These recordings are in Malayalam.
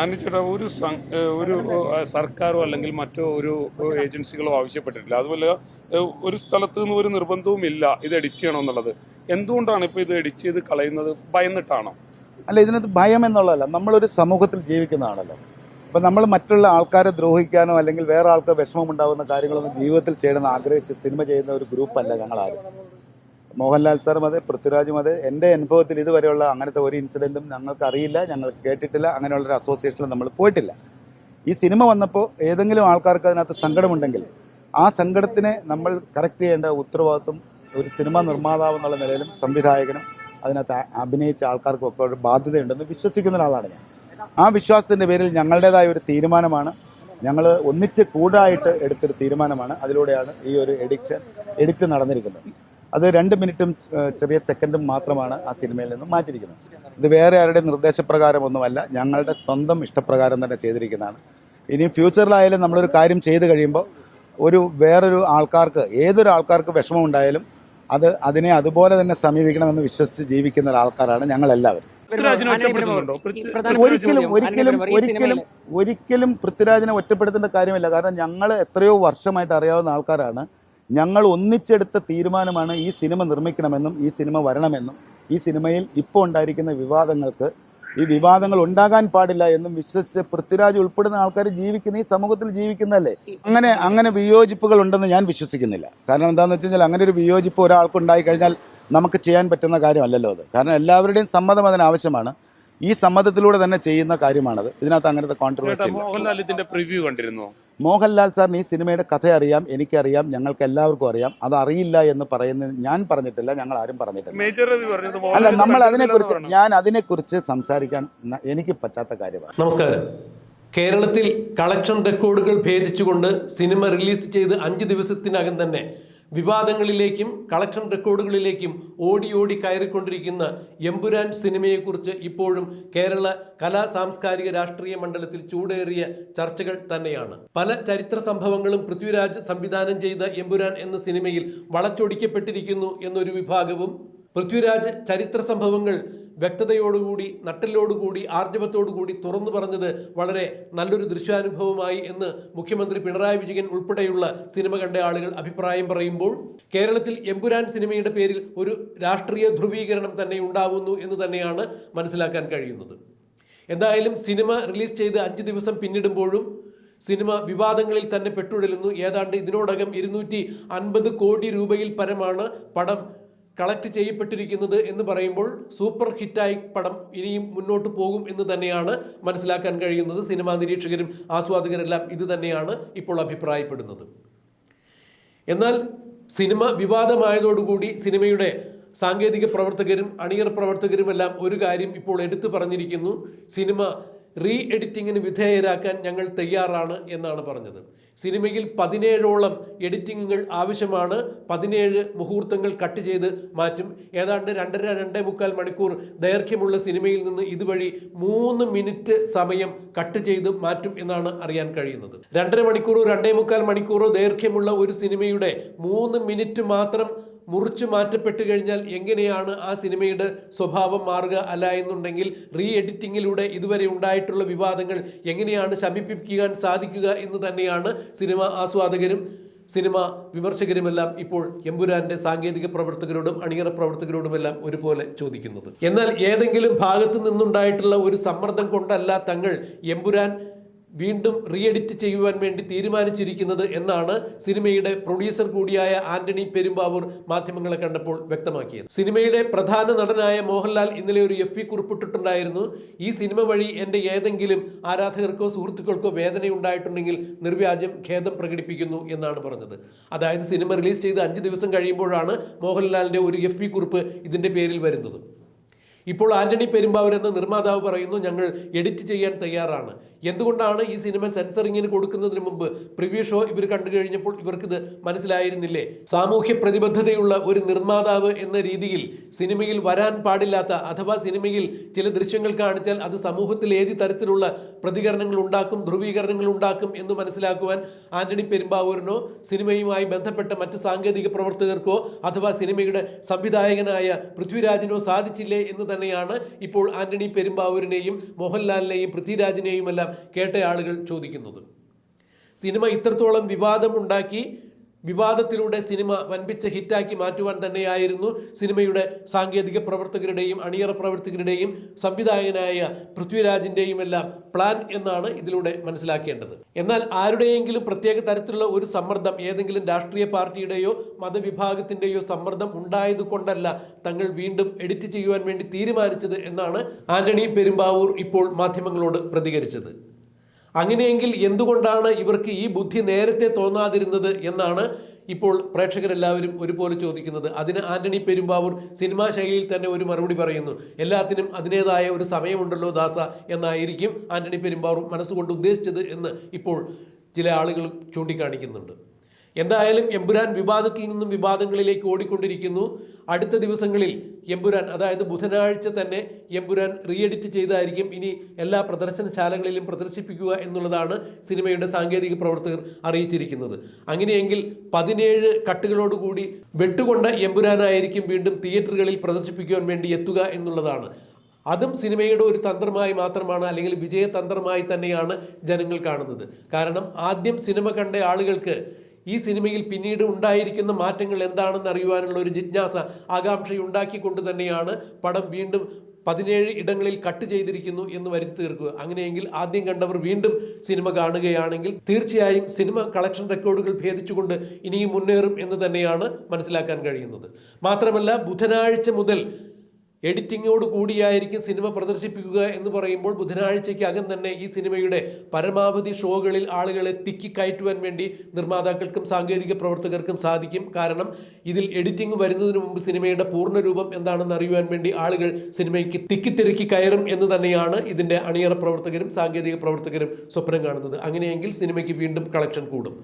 ആനിച്ചേട്ടാ ഒരു ഒരു സർക്കാരോ അല്ലെങ്കിൽ മറ്റോ ഒരു ഏജൻസികളോ ആവശ്യപ്പെട്ടിട്ടില്ല. അതുപോലെ ഒരു സ്ഥലത്ത് നിന്ന് ഒരു നിർബന്ധവും ഇല്ല. ഇത് എഡിറ്റ് ചെയ്യണം എന്നുള്ളത്. എന്തുകൊണ്ടാണ് ഇപ്പോൾ ഇത് എഡിറ്റ് ചെയ്ത് കളയുന്നത്? ഭയന്നിട്ടാണോ? അല്ല ഇതിനകത്ത് ഭയം എന്നുള്ളതല്ല. നമ്മളൊരു സമൂഹത്തിൽ ജീവിക്കുന്നതാണല്ലോ. അപ്പം നമ്മൾ മറ്റുള്ള ആൾക്കാരെ ദ്രോഹിക്കാനോ അല്ലെങ്കിൽ വേറെ ആൾക്ക് വിഷമമുണ്ടാകുന്ന കാര്യങ്ങളൊന്നും ജീവിതത്തിൽ ചെയ്യണമെന്ന് ആഗ്രഹിച്ച് സിനിമ ചെയ്യുന്ന ഒരു ഗ്രൂപ്പല്ല ഞങ്ങളാരും. മോഹൻലാൽ സാറും അതെ പൃഥ്വിരാജും അതെ എന്റെ അനുഭവത്തിൽ ഇതുവരെയുള്ള അങ്ങനത്തെ ഒരു ഇൻസിഡന്റും ഞങ്ങൾക്ക് അറിയില്ല ഞങ്ങൾ കേട്ടിട്ടില്ല അങ്ങനെയുള്ളൊരു അസോസിയേഷനിൽ നമ്മൾ പോയിട്ടില്ല. ഈ സിനിമ വന്നപ്പോൾ ഏതെങ്കിലും ആൾക്കാർക്ക് അതിനകത്ത് സങ്കടമുണ്ടെങ്കിൽ ആ സങ്കടത്തിനെ നമ്മൾ കറക്റ്റ് ചെയ്യേണ്ട ഉത്തരവാദിത്വം ഒരു സിനിമ നിർമ്മാതാവ് എന്നുള്ള നിലയിലും സംവിധായകനും അതിനകത്ത് അഭിനയിച്ച ആൾക്കാർക്കും ഒക്കെ ഒരു ബാധ്യതയുണ്ടെന്ന് വിശ്വസിക്കുന്ന ഒരാളാണ് ഞാൻ. ആ വിശ്വാസത്തിന്റെ പേരിൽ ഞങ്ങളുടേതായ ഒരു തീരുമാനമാണ്. ഞങ്ങൾ ഒന്നിച്ച് കൂടായിട്ട് എടുത്തൊരു തീരുമാനമാണ്. അതിലൂടെയാണ് ഈ ഒരു എഡിക്ഷൻ എഡിറ്റ് നടന്നിരിക്കുന്നത്. അത് രണ്ട് മിനിറ്റും ചെറിയ സെക്കൻഡും മാത്രമാണ് ആ സിനിമയിൽ നിന്നും മാറ്റിയിരിക്കുന്നത്. ഇത് വേറെ ആരുടെ നിർദ്ദേശപ്രകാരമൊന്നുമല്ല ഞങ്ങളുടെ സ്വന്തം ഇഷ്ടപ്രകാരം തന്നെ ചെയ്തിരിക്കുന്നതാണ്. ഇനി ഫ്യൂച്ചറിലായാലും നമ്മളൊരു കാര്യം ചെയ്തു കഴിയുമ്പോൾ ഒരു വേറൊരു ആൾക്കാർക്ക് ഏതൊരു ആൾക്കാർക്ക് വിഷമം ഉണ്ടായാലും അത് അതിനെ അതുപോലെ തന്നെ സമീപിക്കണമെന്ന് വിശ്വസിച്ച് ജീവിക്കുന്ന ഒരാൾക്കാരാണ് ഞങ്ങളെല്ലാവരും. ഒരിക്കലും ഒരിക്കലും ഒരിക്കലും ഒരിക്കലും പൃഥ്വിരാജിനെ ഒറ്റപ്പെടുത്തേണ്ട കാര്യമില്ല. കാരണം ഞങ്ങൾ എത്രയോ വർഷമായിട്ട് അറിയാവുന്ന ആൾക്കാരാണ്. ഞങ്ങൾ ഒന്നിച്ചെടുത്ത തീരുമാനമാണ് ഈ സിനിമ നിർമ്മിക്കണമെന്നും ഈ സിനിമ വരണമെന്നും ഈ സിനിമയിൽ ഇപ്പോൾ ഉണ്ടായിരിക്കുന്ന വിവാദങ്ങൾക്ക്. ഈ വിവാദങ്ങൾ ഉണ്ടാകാൻ പാടില്ല എന്നും വിശ്വസിച്ച് പൃഥ്വിരാജ് ഉൾപ്പെടുന്ന ആൾക്കാർ ജീവിക്കുന്ന ഈ സമൂഹത്തിൽ ജീവിക്കുന്നതല്ലേ? അങ്ങനെ അങ്ങനെ വിയോജിപ്പുകൾ ഉണ്ടെന്ന് ഞാൻ വിശ്വസിക്കുന്നില്ല. കാരണം എന്താണെന്ന് വെച്ച് കഴിഞ്ഞാൽ അങ്ങനെ ഒരു വിയോജിപ്പ് ഒരാൾക്ക് ഉണ്ടായി കഴിഞ്ഞാൽ നമുക്ക് ചെയ്യാൻ പറ്റുന്ന കാര്യമല്ലല്ലോ അത്. കാരണം എല്ലാവരുടെയും സമ്മതം അതിന് ആവശ്യമാണ്. ഈ സമ്മതത്തിലൂടെ തന്നെ ചെയ്യുന്ന കാര്യമാണത്. ഇതിനകത്ത് അങ്ങനത്തെ കോൺട്രവേഴ്സി മോഹൻലാൽ ഇതിന്റെ പ്രിവ്യൂ കണ്ടിരുന്നു? മോഹൻലാൽ സാറിന് ഈ സിനിമയുടെ കഥ അറിയാം എനിക്കറിയാം ഞങ്ങൾക്ക് എല്ലാവർക്കും അറിയാം. അത് അറിയില്ല എന്ന് പറയുന്ന ഞാൻ പറഞ്ഞിട്ടില്ല ഞങ്ങൾ ആരും പറഞ്ഞിട്ടില്ല. മേജർ രവി പറഞ്ഞത് അല്ല നമ്മൾ അതിനെക്കുറിച്ച്. ഞാൻ അതിനെക്കുറിച്ച് സംസാരിക്കാൻ എനിക്ക് പറ്റാത്ത കാര്യമാണ്. നമസ്കാരം. കേരളത്തിൽ കളക്ഷൻ റെക്കോർഡുകൾ ഭേദിച്ചുകൊണ്ട് സിനിമ റിലീസ് ചെയ്ത് അഞ്ച് ദിവസത്തിനകം തന്നെ വിവാദങ്ങളിലേക്കും കളക്ഷൻ റെക്കോർഡുകളിലേക്കും ഓടി ഓടി കയറിക്കൊണ്ടിരിക്കുന്ന എമ്പുരാൻ സിനിമയെക്കുറിച്ച് ഇപ്പോഴും കേരള കലാ സാംസ്കാരിക രാഷ്ട്രീയ മണ്ഡലത്തിൽ ചൂടേറിയ ചർച്ചകൾ തന്നെയാണ്. പല ചരിത്ര സംഭവങ്ങളും പൃഥ്വിരാജ് സംവിധാനം ചെയ്ത എമ്പുരാൻ എന്ന സിനിമയിൽ വളച്ചൊടിക്കപ്പെട്ടിരിക്കുന്നു എന്നൊരു വിഭാഗവും പൃഥ്വിരാജ് ചരിത്ര സംഭവങ്ങൾ വ്യക്തതയോടുകൂടി നട്ടിലോടുകൂടി ആർജവത്തോടുകൂടി തുറന്നു പറഞ്ഞത് വളരെ നല്ലൊരു ദൃശ്യാനുഭവമായി എന്ന് മുഖ്യമന്ത്രി പിണറായി വിജയൻ ഉൾപ്പെടെയുള്ള സിനിമ കണ്ട ആളുകൾ അഭിപ്രായം പറയുമ്പോൾ കേരളത്തിൽ എമ്പുരാൻ സിനിമയുടെ പേരിൽ ഒരു രാഷ്ട്രീയ ധ്രുവീകരണം തന്നെ ഉണ്ടാവുന്നു എന്ന് തന്നെയാണ് മനസ്സിലാക്കാൻ കഴിയുന്നത്. എന്തായാലും സിനിമ റിലീസ് ചെയ്ത് അഞ്ച് ദിവസം പിന്നിടുമ്പോഴും സിനിമ വിവാദങ്ങളിൽ തന്നെ പെട്ടുടലുന്നു ഏതാണ്ട് ഇതിനോടകം ഇരുന്നൂറ്റി അൻപത് കോടി രൂപയിൽ പരമാണ് പടം കളക്ട് ചെയ്യപ്പെട്ടിരിക്കുന്നത് എന്ന് പറയുമ്പോൾ സൂപ്പർ ഹിറ്റായി പടം ഇനിയും മുന്നോട്ട് പോകും എന്ന് തന്നെയാണ് മനസ്സിലാക്കാൻ കഴിയുന്നത്. സിനിമാ നിരീക്ഷകരും ആസ്വാദകരെല്ലാം ഇത് തന്നെയാണ് ഇപ്പോൾ അഭിപ്രായപ്പെടുന്നത്. എന്നാൽ സിനിമ വിവാദമായതോടുകൂടി സിനിമയുടെ സാങ്കേതിക പ്രവർത്തകരും അണിയർ പ്രവർത്തകരുമെല്ലാം ഒരു കാര്യം ഇപ്പോൾ എടുത്തു പറഞ്ഞിരിക്കുന്നു. സിനിമ റീ എഡിറ്റിങ്ങിന് വിധേയരാക്കാൻ ഞങ്ങൾ തയ്യാറാണ് എന്നാണ് പറഞ്ഞത്. സിനിമയിൽ പതിനേഴോളം എഡിറ്റിങ്ങുകൾ ആവശ്യമാണ്. പതിനേഴ് മുഹൂർത്തങ്ങൾ കട്ട് ചെയ്ത് മാറ്റും. ഏതാണ്ട് രണ്ടര രണ്ടേ മുക്കാൽ മണിക്കൂർ ദൈർഘ്യമുള്ള സിനിമയിൽ നിന്ന് ഇതുവഴി മൂന്ന് മിനിറ്റ് സമയം കട്ട് ചെയ്ത് മാറ്റും എന്നാണ് അറിയാൻ കഴിയുന്നത്. രണ്ടര മണിക്കൂറോ രണ്ടേ മുക്കാൽ മണിക്കൂറോ ദൈർഘ്യമുള്ള ഒരു സിനിമയുടെ മൂന്ന് മിനിറ്റ് മാത്രം മുറിച്ചു മാറ്റപ്പെട്ടു കഴിഞ്ഞാൽ എങ്ങനെയാണ് ആ സിനിമയുടെ സ്വഭാവം മാറുക അല്ല എന്നുണ്ടെങ്കിൽ റീ എഡിറ്റിങ്ങിലൂടെ ഇതുവരെ ഉണ്ടായിട്ടുള്ള വിവാദങ്ങൾ എങ്ങനെയാണ് ശമിപ്പിക്കാൻ സാധിക്കുക എന്ന് തന്നെയാണ് സിനിമ ആസ്വാദകരും സിനിമ വിമർശകരുമെല്ലാം ഇപ്പോൾ എമ്പുരാന്റെ സാങ്കേതിക പ്രവർത്തകരോടും അണിയറ പ്രവർത്തകരോടുമെല്ലാം ഒരുപോലെ ചോദിക്കുന്നത്. എന്നാൽ ഏതെങ്കിലും ഭാഗത്തു നിന്നുണ്ടായിട്ടുള്ള ഒരു സമ്മർദ്ദം കൊണ്ടല്ല തങ്ങൾ എമ്പുരാൻ വീണ്ടും റീ എഡിറ്റ് ചെയ്യുവാൻ വേണ്ടി തീരുമാനിച്ചിരിക്കുന്നത് എന്നാണ് സിനിമയുടെ പ്രൊഡ്യൂസർ കൂടിയായ ആന്റണി പെരുമ്പാവൂർ മാധ്യമങ്ങളെ കണ്ടപ്പോൾ വ്യക്തമാക്കിയത്. സിനിമയുടെ പ്രധാന നടനായ മോഹൻലാൽ ഇന്നലെ ഒരു എഫ് പി കുറിപ്പിട്ടിട്ടുണ്ടായിരുന്നു. ഈ സിനിമ വഴി എന്റെ ഏതെങ്കിലും ആരാധകർക്കോ സുഹൃത്തുക്കൾക്കോ വേദനയുണ്ടായിട്ടുണ്ടെങ്കിൽ നിർവ്യാജം ഖേദം പ്രകടിപ്പിക്കുന്നു എന്നാണ് പറഞ്ഞത്. അതായത് സിനിമ റിലീസ് ചെയ്ത് അഞ്ച് ദിവസം കഴിയുമ്പോഴാണ് മോഹൻലാലിന്റെ ഒരു എഫ് പി കുറിപ്പ് ഇതിന്റെ പേരിൽ വരുന്നത്. ഇപ്പോൾ ആന്റണി പെരുമ്പാവൂർ എന്ന നിർമ്മാതാവ് പറയുന്നു ഞങ്ങൾ എഡിറ്റ് ചെയ്യാൻ തയ്യാറാണ്. എന്തുകൊണ്ടാണ് ഈ സിനിമ സെൻസറിങ്ങിന് കൊടുക്കുന്നതിന് മുമ്പ് പ്രിവ്യൂ ഷോ ഇവർ കണ്ടു കഴിഞ്ഞപ്പോൾ ഇവർക്കിത് മനസ്സിലായിരുന്നില്ലേ? സാമൂഹ്യ പ്രതിബദ്ധതയുള്ള ഒരു നിർമ്മാതാവ് എന്ന രീതിയിൽ സിനിമയിൽ വരാൻ പാടില്ലാത്ത അഥവാ സിനിമയിൽ ചില ദൃശ്യങ്ങൾ കാണിച്ചാൽ അത് സമൂഹത്തിൽ ഏത് തരത്തിലുള്ള പ്രതികരണങ്ങൾ ഉണ്ടാക്കും ധ്രുവീകരണങ്ങൾ ഉണ്ടാക്കും എന്ന് മനസ്സിലാക്കുവാൻ ആന്റണി പെരുമ്പാവൂരിനോ സിനിമയുമായി ബന്ധപ്പെട്ട മറ്റ് സാങ്കേതിക പ്രവർത്തകർക്കോ അഥവാ സിനിമയുടെ സംവിധായകനായ പൃഥ്വിരാജിനോ സാധിച്ചില്ലേ എന്ന് തന്നെയാണ് ഇപ്പോൾ ആന്റണി പെരുമ്പാവൂരിനെയും മോഹൻലാലിനെയും പൃഥ്വിരാജിനെയും എല്ലാം കേട്ട ആളുകൾ ചോദിക്കുന്നത്. സിനിമ ഇത്രത്തോളം വിവാദമുണ്ടാക്കി വിവാദത്തിലൂടെ സിനിമ വൻപിച്ച ഹിറ്റാക്കി മാറ്റുവാൻ തന്നെയായിരുന്നു സിനിമയുടെ സാങ്കേതിക പ്രവർത്തകരുടെയും അണിയറ പ്രവർത്തകരുടെയും സംവിധായകനായ പൃഥ്വിരാജിന്റെയും എല്ലാം പ്ലാൻ എന്നാണ് ഇതിലൂടെ മനസ്സിലാക്കേണ്ടത്. എന്നാൽ ആരുടെയെങ്കിലും പ്രത്യേക തരത്തിലുള്ള ഒരു സമ്മർദ്ദം ഏതെങ്കിലും രാഷ്ട്രീയ പാർട്ടിയുടെയോ മതവിഭാഗത്തിന്റെയോ സമ്മർദ്ദം ഉണ്ടായത് കൊണ്ടല്ല തങ്ങൾ വീണ്ടും എഡിറ്റ് ചെയ്യുവാൻ വേണ്ടി തീരുമാനിച്ചത് എന്നാണ് ആന്റണി പെരുമ്പാവൂർ ഇപ്പോൾ മാധ്യമങ്ങളോട് പ്രതികരിച്ചത്. അങ്ങനെയെങ്കിൽ എന്തുകൊണ്ടാണ് ഇവർക്ക് ഈ ബുദ്ധി നേരത്തെ തോന്നാതിരുന്നത് എന്നാണ് ഇപ്പോൾ പ്രേക്ഷകരെല്ലാവരും ഒരുപോലെ ചോദിക്കുന്നത്. അതിന് ആന്റണി പെരുമ്പാവൂർ സിനിമാ ശൈലിയിൽ തന്നെ ഒരു മറുപടി പറയുന്നു. എല്ലാത്തിനും അതിന്റെതായ ഒരു സമയമുണ്ടല്ലോ ദാസ എന്നായിരിക്കും ആന്റണി പെരുമ്പാവൂർ മനസ്സുകൊണ്ട് ഉദ്ദേശിച്ചത് എന്ന് ഇപ്പോൾ ചില ആളുകൾ ചൂണ്ടിക്കാണിക്കുന്നുണ്ട്. എന്തായാലും എമ്പുരാൻ വിവാദത്തിൽ നിന്നും വിവാദങ്ങളിലേക്ക് ഓടിക്കൊണ്ടിരിക്കുന്നു. അടുത്ത ദിവസങ്ങളിൽ എമ്പുരാൻ അതായത് ബുധനാഴ്ച തന്നെ എമ്പുരാൻ റീഎഡിറ്റ് ചെയ്തായിരിക്കും. ഇനി എല്ലാ പ്രദർശനശാലകളിലും പ്രദർശിപ്പിക്കുക എന്നുള്ളതാണ് സിനിമയുടെ സാങ്കേതിക പ്രവർത്തകർ അറിയിച്ചിരിക്കുന്നത്. അങ്ങനെയെങ്കിൽ പതിനേഴ് കട്ടുകളോടുകൂടി വെട്ടുകൊണ്ട എമ്പുരാനായിരിക്കും വീണ്ടും തിയേറ്ററുകളിൽ പ്രദർശിപ്പിക്കുവാൻ വേണ്ടി എത്തുക എന്നുള്ളതാണ്. അതും സിനിമയുടെ ഒരു തന്ത്രമായി മാത്രമാണ് അല്ലെങ്കിൽ വിജയതന്ത്രമായി തന്നെയാണ് ജനങ്ങൾ കാണുന്നത്. കാരണം ആദ്യം സിനിമ കണ്ട ആളുകൾക്ക് ഈ സിനിമയിൽ പിന്നീട് ഉണ്ടായിരിക്കുന്ന മാറ്റങ്ങൾ എന്താണെന്ന് അറിയുവാനുള്ള ഒരു ജിജ്ഞാസ ആകാംക്ഷ ഉണ്ടാക്കിക്കൊണ്ട് തന്നെയാണ് പടം വീണ്ടും പതിനേഴ് ഇടങ്ങളിൽ കട്ട് ചെയ്തിരിക്കുന്നു എന്ന് വരുത്തി തീർക്കുക. അങ്ങനെയെങ്കിൽ ആദ്യം കണ്ടവർ വീണ്ടും സിനിമ കാണുകയാണെങ്കിൽ തീർച്ചയായും സിനിമ കളക്ഷൻ റെക്കോർഡുകൾ ഭേദിച്ചുകൊണ്ട് ഇനിയും മുന്നേറും എന്ന് തന്നെയാണ് മനസ്സിലാക്കാൻ കഴിയുന്നത്. മാത്രമല്ല ബുധനാഴ്ച മുതൽ എഡിറ്റിങ്ങോട് കൂടിയായിരിക്കും സിനിമ പ്രദർശിപ്പിക്കുക എന്ന് പറയുമ്പോൾ ബുധനാഴ്ചയ്ക്കകം തന്നെ ഈ സിനിമയുടെ പരമാവധി ഷോകളിൽ ആളുകളെ തിക്കി കയറ്റുവാൻ വേണ്ടി നിർമ്മാതാക്കൾക്കും സാങ്കേതിക പ്രവർത്തകർക്കും സാധിക്കും. കാരണം ഇതിൽ എഡിറ്റിംഗ് വരുന്നതിന് മുമ്പ് സിനിമയുടെ പൂർണ രൂപം എന്താണെന്ന് അറിയുവാൻ വേണ്ടി ആളുകൾ സിനിമയ്ക്ക് തിക്കിത്തിരക്കി കയറും എന്ന് തന്നെയാണ് ഇതിന്റെ അണിയറ പ്രവർത്തകരും സാങ്കേതിക പ്രവർത്തകരും സ്വപ്നം കാണുന്നത്. അങ്ങനെയെങ്കിൽ സിനിമയ്ക്ക് വീണ്ടും കളക്ഷൻ കൂടും.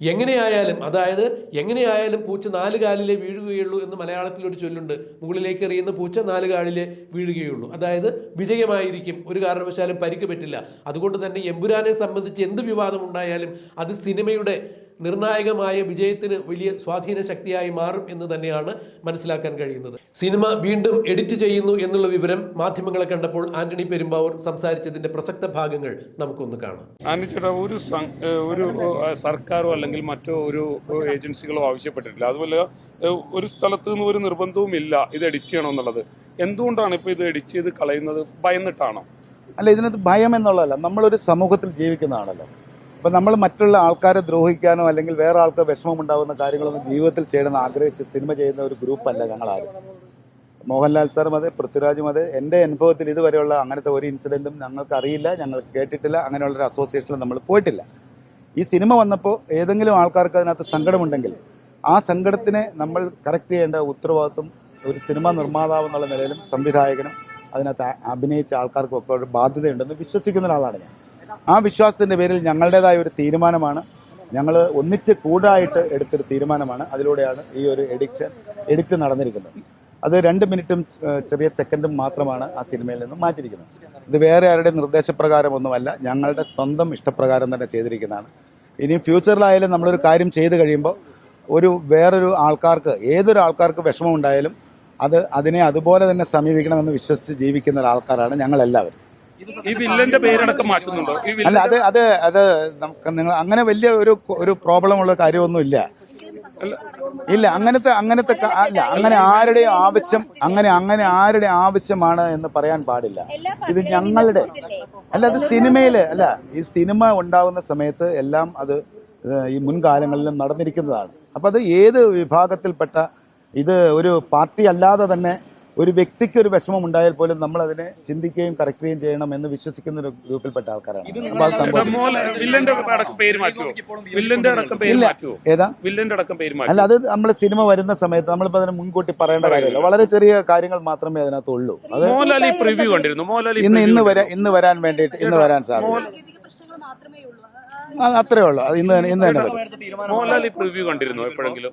എങ്ങനെയായാലും അതായത് എങ്ങനെയായാലും പൂച്ച നാല് കാലിലെ വീഴുകയുള്ളൂ എന്ന് മലയാളത്തിൽ ഒരു ചൊല്ലുണ്ട്. മുകളിലേക്ക് എറിയുന്ന പൂച്ച നാല് കാലിലെ വീഴുകയുള്ളൂ. അതായത് വിജയമായിരിക്കും. ഒരു കാരണവശാലും പരിക്ക് പറ്റില്ല. അതുകൊണ്ട് തന്നെ എമ്പുരാനെ സംബന്ധിച്ച് എന്ത് വിവാദം ഉണ്ടായാലും അത് സിനിമയുടെ നിർണായകമായ വിജയത്തിന് വലിയ സ്വാധീന ശക്തിയായി മാറും എന്ന് തന്നെയാണ് മനസ്സിലാക്കാൻ കഴിയുന്നത്. സിനിമ വീണ്ടും എഡിറ്റ് ചെയ്യുന്നു എന്നുള്ള വിവരം മാധ്യമങ്ങളെ കണ്ടപ്പോൾ ആന്റണി പെരുമ്പാവൂർ സംസാരിച്ചതിന്റെ പ്രസക്ത ഭാഗങ്ങൾ നമുക്കൊന്ന് കാണാം. ചേട്ടാ ഒരു ഒരു സർക്കാരോ അല്ലെങ്കിൽ മറ്റോ ഒരു ഏജൻസികളോ ആവശ്യപ്പെട്ടിട്ടില്ല. അതുപോലെ ഒരു സ്ഥലത്ത് നിന്ന് ഒരു നിർബന്ധവും ഇല്ല ഇത് എഡിറ്റ് ചെയ്യണമെന്നുള്ളത് എന്തുകൊണ്ടാണ് ഇപ്പോൾ ഇത് എഡിറ്റ് ചെയ്ത് കളയുന്നത്? ഭയന്നിട്ടാണോ? അല്ല ഇതിനകത്ത് ഭയം എന്നുള്ളതല്ല. നമ്മളൊരു സമൂഹത്തിൽ ജീവിക്കുന്നതാണല്ലോ അപ്പം നമ്മൾ മറ്റുള്ള ആൾക്കാരെ ദ്രോഹിക്കാനോ അല്ലെങ്കിൽ വേറെ ആൾക്ക് വിഷമം ഉണ്ടാകുന്ന കാര്യങ്ങളൊന്നും ജീവിതത്തിൽ ചെയ്യണമെന്ന് ആഗ്രഹിച്ച് സിനിമ ചെയ്യുന്ന ഒരു ഗ്രൂപ്പല്ല ഞങ്ങളാരും. മോഹൻലാൽ സാറും അതെ പൃഥ്വിരാജും അതെ എന്റെ അനുഭവത്തിൽ ഇതുവരെയുള്ള അങ്ങനത്തെ ഒരു ഇൻസിഡന്റും ഞങ്ങൾക്ക് അറിയില്ല ഞങ്ങൾ കേട്ടിട്ടില്ല അങ്ങനെയുള്ള ഒരു അസോസിയേഷനിൽ നമ്മൾ പോയിട്ടില്ല. ഈ സിനിമ വന്നപ്പോൾ ഏതെങ്കിലും ആൾക്കാർക്ക് അതിനകത്ത് സങ്കടമുണ്ടെങ്കിൽ ആ സങ്കടത്തിനെ നമ്മൾ കറക്റ്റ് ചെയ്യേണ്ട ഉത്തരവാദിത്വം ഒരു സിനിമ നിർമ്മാതാവ് എന്നുള്ള നിലയിലും സംവിധായകനും അതിനകത്ത് അഭിനയിച്ച ആൾക്കാർക്കും ഒക്കെ ഒരു ബാധ്യതയുണ്ടെന്ന് വിശ്വസിക്കുന്ന ഒരാളാണ് ഞാൻ. ആ വിശ്വാസത്തിന്റെ പേരിൽ ഞങ്ങളുടേതായ ഒരു തീരുമാനമാണ്. ഞങ്ങൾ ഒന്നിച്ച് കൂടായിട്ട് എടുത്തൊരു തീരുമാനമാണ്. അതിലൂടെയാണ് ഈ ഒരു എഡിക്ഷൻ എഡിക്റ്റ് നടന്നിരിക്കുന്നത്. അത് രണ്ട് മിനിറ്റും ചെറിയ സെക്കൻഡും മാത്രമാണ് ആ സിനിമയിൽ നിന്നും മാറ്റിയിരിക്കുന്നത്. ഇത് വേറെ ആരുടെ നിർദ്ദേശപ്രകാരമൊന്നുമല്ല. ഞങ്ങളുടെ സ്വന്തം ഇഷ്ടപ്രകാരം തന്നെ ചെയ്തിരിക്കുന്നതാണ്. ഇനി ഫ്യൂച്ചറിലായാലും നമ്മളൊരു കാര്യം ചെയ്തു കഴിയുമ്പോൾ ഒരു വേറൊരു ആൾക്കാർക്ക് ഏതൊരു ആൾക്കാർക്ക് വിഷമം ഉണ്ടായാലും അത് അതിനെ അതുപോലെ തന്നെ സമീപിക്കണമെന്ന് വിശ്വസിച്ച് ജീവിക്കുന്ന ഒരാൾക്കാരാണ് ഞങ്ങളെല്ലാവരും. ഈ ബില്ലിന്റെ പേരടക്കം മാറ്റുന്നുണ്ടോ? അല്ല അത് അത് അത് നമുക്ക് നിങ്ങൾ അങ്ങനെ വലിയ ഒരു ഒരു പ്രോബ്ലം ഉള്ള കാര്യമൊന്നും ഇല്ല ഇല്ല അങ്ങനത്തെ അങ്ങനത്തെ അല്ല അങ്ങനെ ആരുടെയും ആവശ്യം അങ്ങനെ അങ്ങനെ ആരുടെ ആവശ്യമാണ് എന്ന് പറയാൻ പാടില്ല. ഇത് ഞങ്ങളുടെ അല്ല അത് സിനിമയിൽ അല്ല ഈ സിനിമ ഉണ്ടാകുന്ന സമയത്ത് എല്ലാം അത് ഈ മുൻകാലങ്ങളിലും നടന്നിരിക്കുന്നതാണ്. അപ്പൊ അത് ഏത് വിഭാഗത്തിൽപ്പെട്ട ഇത് ഒരു പാർട്ടി അല്ലാതെ തന്നെ ഒരു വ്യക്തിക്ക് ഒരു വിഷമം ഉണ്ടായാൽ പോലും നമ്മൾ അതിനെ ചിന്തിക്കുകയും കറക്റ്റുകയും ചെയ്യണം എന്ന് വിശ്വസിക്കുന്ന ഒരു ഗ്രൂപ്പിൽപ്പെട്ട ആൾക്കാരാണ്. അപ്പൊ അത് വില്ലന്റെ അടക്കം പേര് മാറ്റുമോ വില്ലന്റെ അടക്കം പേര് ഇല്ല. മാറ്റുമോ ഏതാ? വില്ലന്റെ അടക്കം പേര് അല്ല അത് നമ്മൾ സിനിമ വരുന്ന സമയത്ത് നമ്മളിപ്പോ അതിനെ മുൻകൂട്ടി പറയേണ്ട കാര്യമില്ല. വളരെ ചെറിയ കാര്യങ്ങൾ മാത്രമേ അതിനകത്ത് ഉള്ളൂ അത് ഈ പ്രിവ്യൂ കണ്ടിരുന്നു. മോഹൻലാൽ ഈ ഇന്ന് preview ഇന്ന്. വരാൻ ഇന്ന് വരാൻ വേണ്ടിയിട്ട് ഇന്ന് വരാൻ സാധിക്കും അത്രേ ഉള്ളൂ. അത് ഇന്ന് ഇന്ന് തന്നെ മോഹൻലാൽ ഈ പ്രിവ്യൂ കണ്ടിരുന്നു എപ്പോഴെങ്കിലും?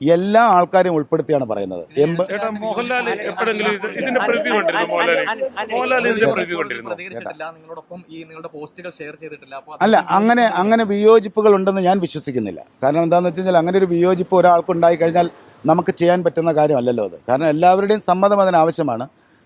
എല്ലാ ആൾക്കാരെയും ഉൾപ്പെടുത്തിയാണ് പറയുന്നത്. അല്ല അങ്ങനെ അങ്ങനെ വിയോജിപ്പുകൾ ഉണ്ടെന്ന് ഞാൻ വിശ്വസിക്കുന്നില്ല. കാരണം എന്താണെന്ന് വെച്ച് കഴിഞ്ഞാൽ അങ്ങനെ ഒരു വിയോജിപ്പ് ഒരാൾക്ക് ഉണ്ടായി കഴിഞ്ഞാൽ നമുക്ക് ചെയ്യാൻ പറ്റുന്ന കാര്യമല്ലല്ലോ അത്. കാരണം എല്ലാവരുടെയും സമ്മതം അതിന് ആവശ്യമാണ്.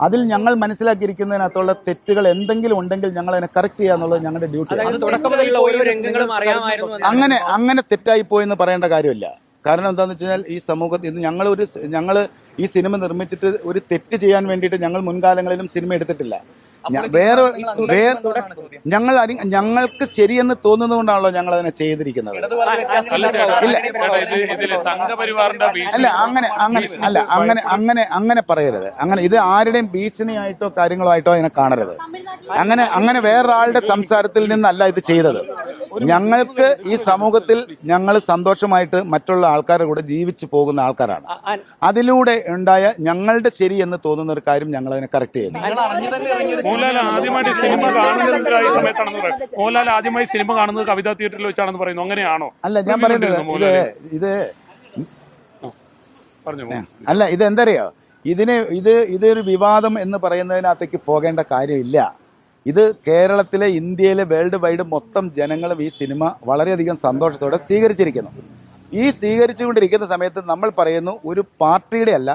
അതിൽ ഞങ്ങൾ മനസ്സിലാക്കിയിരിക്കുന്നതിനകത്തുള്ള തെറ്റുകൾ എന്തെങ്കിലും ഉണ്ടെങ്കിൽ ഞങ്ങൾ അതിനെ കറക്റ്റ് ചെയ്യുക എന്നുള്ളത് ഞങ്ങളുടെ ഡ്യൂട്ടി അങ്ങനെ അങ്ങനെ തെറ്റായി പോയെന്ന് പറയേണ്ട കാര്യമില്ല. കാരണം എന്താണെന്ന് വെച്ച് കഴിഞ്ഞാൽ ഈ സമൂഹത്തിൽ ഇത് ഞങ്ങൾ ഒരു ഞങ്ങൾ ഈ സിനിമ നിർമ്മിച്ചിട്ട് ഒരു തെറ്റ് ചെയ്യാൻ വേണ്ടിയിട്ട് ഞങ്ങൾ മുൻകാലങ്ങളിലും സിനിമ എടുത്തിട്ടില്ല. വേറെ വേറെ ഞങ്ങൾ അരി- ഞങ്ങൾക്ക് ശരിയെന്ന് തോന്നുന്നതുകൊണ്ടാണല്ലോ ഞങ്ങൾ അതിനെ ചെയ്തിരിക്കുന്നത് അല്ല അങ്ങനെ അങ്ങനെ അല്ല അങ്ങനെ അങ്ങനെ അങ്ങനെ പറയരുത് അങ്ങനെ ഇത് ആരുടെയും ഭീഷണിയായിട്ടോ കാര്യങ്ങളോ ആയിട്ടോ അതിനെ കാണരുത് അങ്ങനെ അങ്ങനെ വേറൊരാളുടെ സംസാരത്തിൽ നിന്നല്ല ഇത് ചെയ്തത് ഞങ്ങൾക്ക് ഈ സമൂഹത്തിൽ ഞങ്ങൾ സന്തോഷമായിട്ട് മറ്റുള്ള ആൾക്കാരുടെ കൂടെ ജീവിച്ച് പോകുന്ന ആൾക്കാരാണ് അതിലൂടെ ഉണ്ടായ ഞങ്ങളുടെ ശരി എന്ന് തോന്നുന്ന ഒരു കാര്യം ഞങ്ങൾ അതിനെ കറക്റ്റ് ചെയ്യുന്നു മോഹൻലാൽ ആദ്യമായിട്ട് സിനിമ കാണുന്നത് ഈ സമയത്താണെന്ന് പറയാം മോഹൻലാൽ ആദ്യമായി സിനിമ കാണുന്നത് കവിതാ തിയേറ്ററിൽ വെച്ചാണെന്ന് പറയുന്നു. അങ്ങനെയാണോ? അല്ല ഞാൻ പറയുന്നത് ഇത് പറഞ്ഞു അല്ല ഇത് എന്തറിയോ ഇതിനെ ഇത് ഇതൊരു വിവാദം എന്ന് പറയുന്നതിനകത്തേക്ക് പോകേണ്ട കാര്യമില്ല. ഇത് കേരളത്തിലെ ഇന്ത്യയിലെ വേൾഡ് വൈഡ് മൊത്തം ജനങ്ങളും ഈ സിനിമ വളരെയധികം സന്തോഷത്തോടെ സ്വീകരിച്ചിരിക്കുന്നു. ഈ സ്വീകരിച്ചുകൊണ്ടിരിക്കുന്ന സമയത്ത് നമ്മൾ പറയുന്നു ഒരു പാർട്ടിയുടെ അല്ല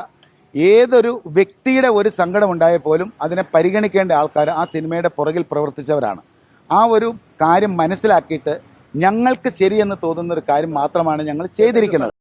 ഏതൊരു വ്യക്തിയുടെ ഒരു സങ്കടം ഉണ്ടായാൽ പോലും അതിനെ പരിഗണിക്കേണ്ട ആൾക്കാർ ആ സിനിമയുടെ പുറകിൽ പ്രവർത്തിച്ചവരാണ്. ആ ഒരു കാര്യം മനസ്സിലാക്കിയിട്ട് ഞങ്ങൾക്ക് ശരിയെന്ന് തോന്നുന്ന ഒരു കാര്യം മാത്രമാണ് ഞങ്ങൾ ചെയ്തിരിക്കുന്നത്.